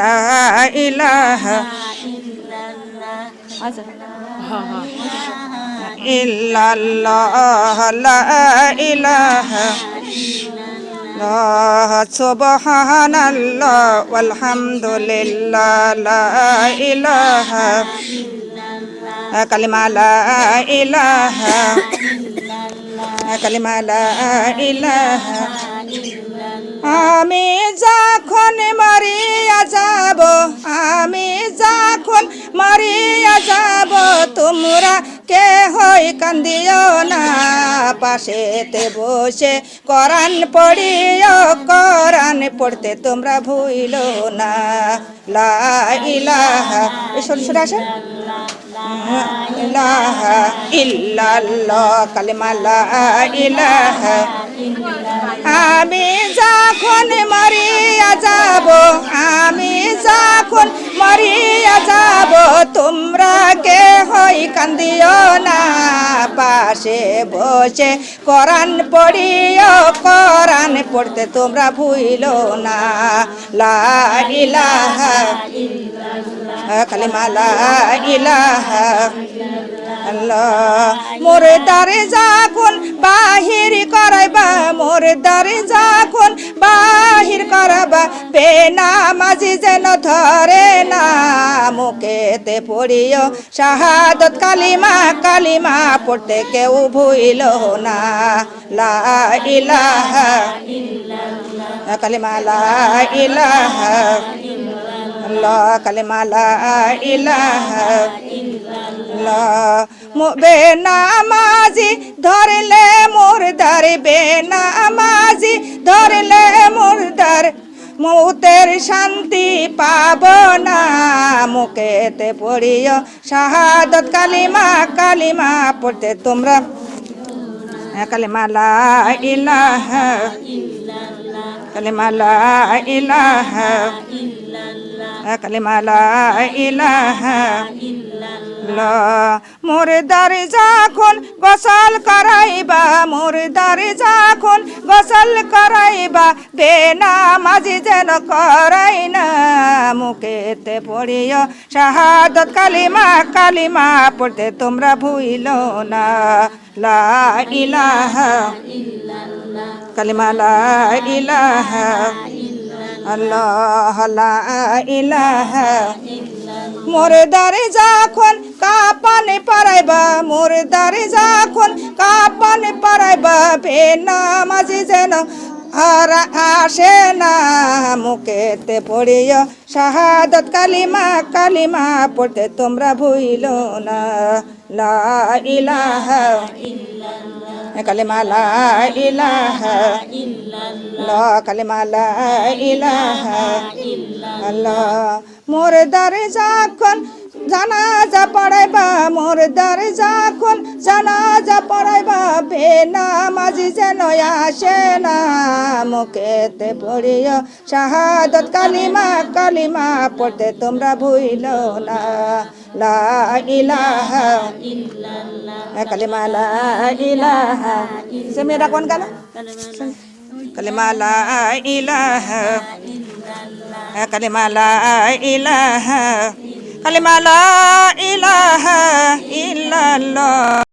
লা ইলাহা ইল্লাল্লাহ লা ইলাহা ইল্লাল্লাহ সুবহানাল্লাহ ওয়ালহামদুলিল্লাহ লা ইলাহা কালিমা লা ইলাহা কালিমা লা ইলাহা আমি যখন মারিয়া যাব, আমি যখন মারিয়া যাব, তোমরা কে হই কান্দিও না। পাশেতে বসে করান পড়িও করান পড়তে তোমরা ভুইলো না। লা ইলাহা ঈশ্বর সরে ইলাহা ইল্লাল্লাহ, কালিমা লা ইলাহা আমি যখন মরিয়া যাব, আমি যখন মরিয়া যাব, তোমরা কে হই কান্দিও না, পাশে বসে করান পড়িও, কোরআন পড়তে তোমরা ভুইল না। লা ইলাহা লা মোরে দারে যখন বাহির করাইবা, মোরে দারে যখন বাহির করাবা বেনা মাঝি যেন ধরে না, মুখেতে পড়িও শাহাদত, কালিমা কালিমা পড়তে কেউ ভুইল না। লা ইলাহা কালিমা লা ইলাহা আল্লাহ কালিমা লা ইলাহা বেনামাজি ধরলে মুর্দার বেনামাজি ধরলে মুর্দার মৌতের শান্তি পাব না। মুখেতে পড়িও শাহাদত, কালিমা কালিমা পড়তে তোমরা। কালিমালা ইলাহা কালিমা লা ইলাহা কালিমা যখন গোসল করাইবা মুর্দার যখন গোসল করাইবা বেনা মাঝি যেন করাই না। মুখেতে পড়িও শাহাদত, কালিমা কালিমা পড়তে তোমরা ভুইল না। লা ইলাহা কালিমা লা ইলাহা আল্লাহ ইলাহা মোরে দারে যখন কাপানে পারাইবা, মোরে দারে যখন কাপানে পারাইবা। বেনা মাঝে যেন আর আসে না, মুখেতে পড়িও শাহাদত কালিমা কালিমা পড়তে তোমরা ভুইল না। লা ইলাহা কালিমা লা ইলাহা লা কালিমা লা ইলাহা আল্লাহ মোর দারে যখন জানাজা পড়াইবা, মোর দারে যখন জানাজা পড়াইবা বেনা মাঝি যেন আসে না। মুখেতে পড়িও শাহাদত, কালিমা কালিমা পড়তে তোমরা ভুইল না। লা ইলাহা কালিমা, লা ইলাহা। সে মেয়েরা কোন গান? কালিমা, লা ইলাহা কালিমা, লা ইলাহা। কালিমা, লা ইলাহা ইল্লাল্লাহ।